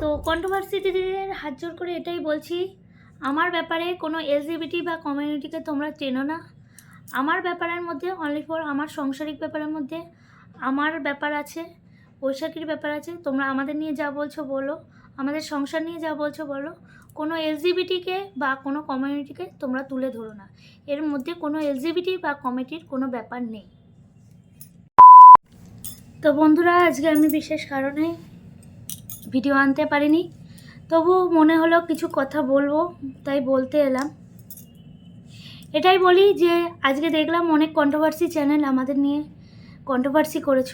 তো কন্ট্রোভার্সি দিদিদের হাত জোর করে এটাই বলছি, আমার ব্যাপারে কোনো এলজিবিটি বা কমিউনিটিকে তোমরা চেনো না। আমার ব্যাপারের মধ্যে অনলি ফর আমার সাংসারিক ব্যাপারের মধ্যে, আমার ব্যাপার আছে, বৈশাখীর ব্যাপার আছে, তোমরা আমাদের নিয়ে যা বলছো বলো, আমাদের সংসার নিয়ে যা বলছো বলো, কোনো এলজিবিটিকে বা কোনো কমিউনিটিকে তোমরা তুলে ধরো না। এর মধ্যে কোনো এলজিবিটি বা কমিটির কোনো ব্যাপার নেই। তো বন্ধুরা, আজকে আমি বিশেষ কারণে ভিডিও আনতে পারিনি। তবু মনে হলো কিছু কথা বলব, তাই বলতে এলাম। এটাই বলি যে, আজকে দেখলাম অনেক কন্ট্রোভার্সি চ্যানেল আমাদের নিয়ে কন্ট্রোভার্সি করেছ।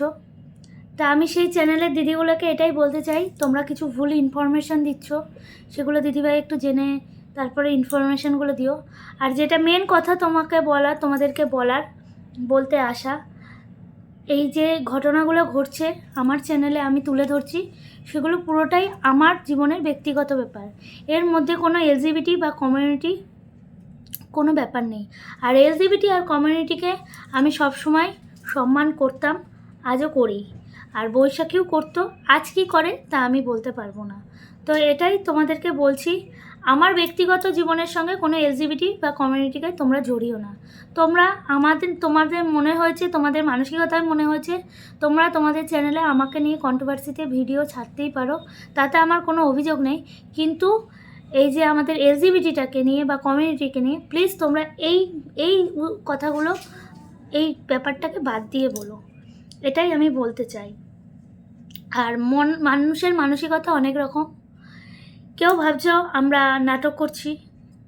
তা আমি সেই চ্যানেলের দিদিগুলোকে এটাই বলতে চাই, তোমরা কিছু ভুল ইনফরমেশান দিচ্ছ, সেগুলো দিদিভাই একটু জেনে তারপরে ইনফরমেশানগুলো দিও। আর যেটা মেন কথা তোমাকে বলার তোমাদেরকে বলার, বলতে আসা এই যে ঘটনাগুলো ঘটছে আমার চ্যানেলে আমি তুলে ধরছি, সেগুলো পুরোটাই আমার জীবনের ব্যক্তিগত ব্যাপার। এর মধ্যে কোনো এলজিবিটি বা কমিউনিটি কোনো ব্যাপার নেই। আর এলজিবিটি আর কমিউনিটিকে আমি সবসময় সম্মান করতাম, আজও করি। আর বৈশাখীও করতো, আজ কী করে তা আমি বলতে পারব না। তো এটাই তোমাদেরকে বলছি আমার ব্যক্তিগত জীবনের সঙ্গে কোনো এলজিবিটি বা কমিউনিটিকে তোমরা জড়িও না। তোমরা আমাদের, তোমাদের মনে হয়েছে, তোমাদের মানসিকতায় মনে হয়েছে, তোমরা তোমাদের চ্যানেলে আমাকে নিয়ে কন্ট্রোভার্সিতে ভিডিও ছাড়তেই পারো, তাতে আমার কোনো অভিযোগ নেই। কিন্তু এই যে আমাদের এলজিবিটিটাকে নিয়ে বা কমিউনিটিকে নিয়ে প্লিজ তোমরা এই এই কথাগুলো, এই ব্যাপারটাকে বাদ দিয়ে বলো। এটাই আমি বলতে চাই। আর মন, মানুষের মানসিকতা অনেক রকম। কেউ ভাবছ আমরা নাটক করছি,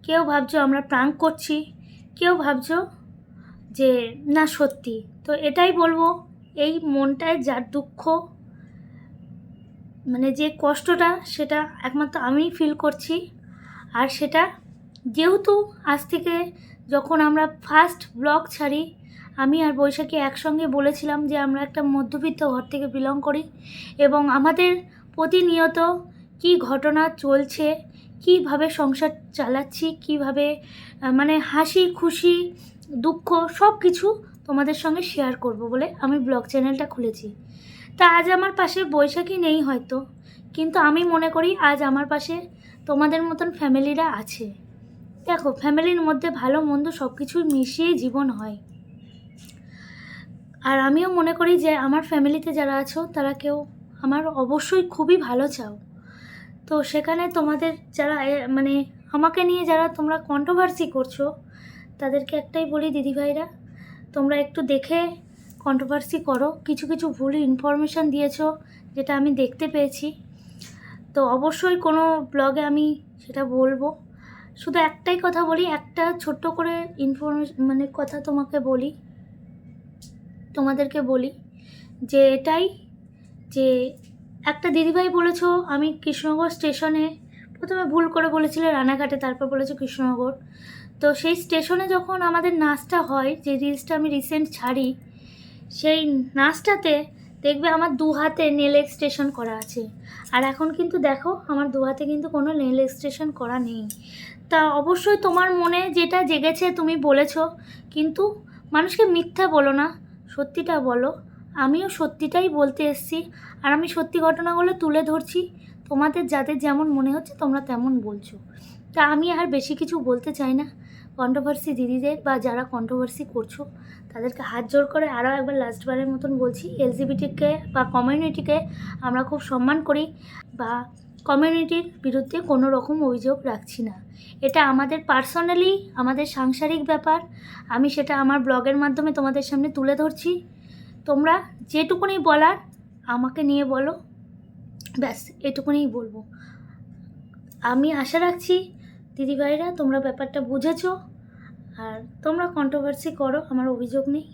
কেউ ভাবছ আমরা প্রাঙ্ক করছি, কেউ ভাবছ যে না সত্যি। তো এটাই বলব, এই মনটায় যার দুঃখ মানে যে কষ্টটা সেটা একমাত্র আমি ফিল করছি। আর সেটা যেহেতু আজ থেকে যখন আমরা ফার্স্ট ব্লগ ছাড়ি, আমি আর বৈশাখী একসঙ্গে বলেছিলাম যে আমরা একটা মধ্যবিত্ত ঘর থেকে বিলং করি এবং আমাদের প্রতিনিয়ত কি ঘটনা চলছে? কীভাবে সংসার চালাচ্ছি? কীভাবে মানে হাসি, খুশি, দুঃখ সব কিছু তোমাদের সঙ্গে শেয়ার করব বলে আমি ব্লগ চ্যানেলটা খুলেছি। তা আজ আমার পাশে বৈশাখী নেই হয়তো, কিন্তু আমি মনে করি আজ আমার পাশে তোমাদের মতন ফ্যামিলিরা আছে। দেখো ফ্যামিলির মধ্যে ভালো, মন্দ সব কিছুই মিশিয়ে জীবন হয়। আর আমিও মনে করি যে আমার ফ্যামিলিতে যারা আছো, তারা কেউ আমার অবশ্যই খুবই ভালো চাও। তো সেখানে তোমাদের যারা মানে আমাকে নিয়ে যারা তোমরা কন্ট্রোভার্সি করছ, তাদেরকে একটাই বলি দিদিভাইরা, তোমরা একটু দেখে কন্ট্রোভার্সি করো। কিছু কিছু ভুল ইনফরমেশান দিয়েছ, যেটা আমি দেখতে পেয়েছি। তো অবশ্যই কোনো ব্লগে আমি সেটা বলব। শুধু একটাই কথা বলি, একটা ছোট্ট করে ইনফরমেশন মানে কথা তোমাকে বলি, তোমাদেরকে বলি যে এটাই যে একটা দিদিভাই বলেছ, আমি কৃষ্ণনগর স্টেশনে, প্রথমে ভুল করে বলেছিলে রানাঘাটে, তারপর বলেছ কৃষ্ণনগর। তো সেই স্টেশনে যখন আমাদের নাচটা হয়, যে রিলসটা আমি রিসেন্ট ছাড়ি, সেই নাচটাতে দেখবে আমার দু হাতে নেল এক্সটেশন করা আছে। আর এখন কিন্তু দেখো, আমার দু হাতে কিন্তু কোনো নেল এক্সটেশন করা নেই। তা অবশ্যই তোমার মনে যেটা জেগেছে তুমি বলেছ, কিন্তু মানুষকে মিথ্যা বলো না, সত্যিটা বলো। আমিও সত্যিটাই বলতে এসেছি, আর আমি সত্যি ঘটনাগুলো তুলে ধরছি। তোমাদের যাদের যেমন মনে হচ্ছে তোমরা তেমন বলছো। তা আমি আর বেশি কিছু বলতে চাই না। কন্ট্রোভার্সি দিদিদের বা যারা কন্ট্রোভার্সি করছ, তাদেরকে হাত জোর করে আরও একবার লাস্টবারের মতন বলছি এলজিবিটিকে বা কমিউনিটিকে আমরা খুব সম্মান করি বা কমিউনিটির বিরুদ্ধে কোনো রকম অভিযোগ রাখছি না। এটা আমাদের পার্সোনালি আমাদের সাংসারিক ব্যাপার। আমি সেটা আমার ব্লগের মাধ্যমে তোমাদের সামনে তুলে ধরছি। তোমরা যেটুকুনি বলার আমাকে নিয়ে বলো। ব্যাস এটুকুনিই বলব। আমি আশা রাখছি দিদিভাইরা তোমরা ব্যাপারটা বুঝেছ আর তোমরা কন্ট্রোভার্সি করো, আমার অভিযোগ নেই।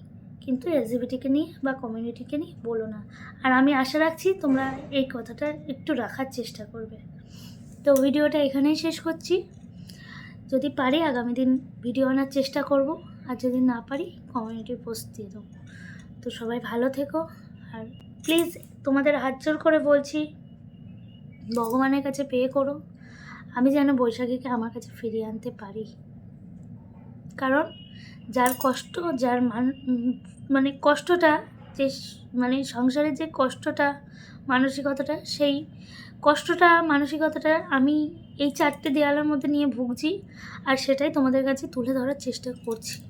কিন্তু এলজিবিটিকে নিয়ে বা কমিউনিটিকে নিয়ে বলো না। আর আমি আশা রাখছি তোমরা এই কথাটা একটু রাখার চেষ্টা করবে। তো ভিডিওটা এখানেই শেষ করছি। যদি পারি আগামী দিন ভিডিও আনার চেষ্টা করব। আর যদি না পারি কমিউনিটি পোস্ট দিয়ে দেবো। তো সবাই ভালো থেকো। আর প্লিজ তোমাদের হাত জোর করে বলছি, ভগবানের কাছে পে করো। আমি যেন বৈশাখীকে আমার কাছে ফিরিয়ে আনতে পারি। কারণ যার কষ্ট, যার মান মানে কষ্টটা, যে মানে সংসারের যে কষ্টটা, মানসিকতাটা, সেই কষ্টটা, মানসিকতাটা আমি এই চারটে দেয়ালের মধ্যে নিয়ে ভুগছি আর সেটাই তোমাদের কাছে তুলে ধরার চেষ্টা করছি।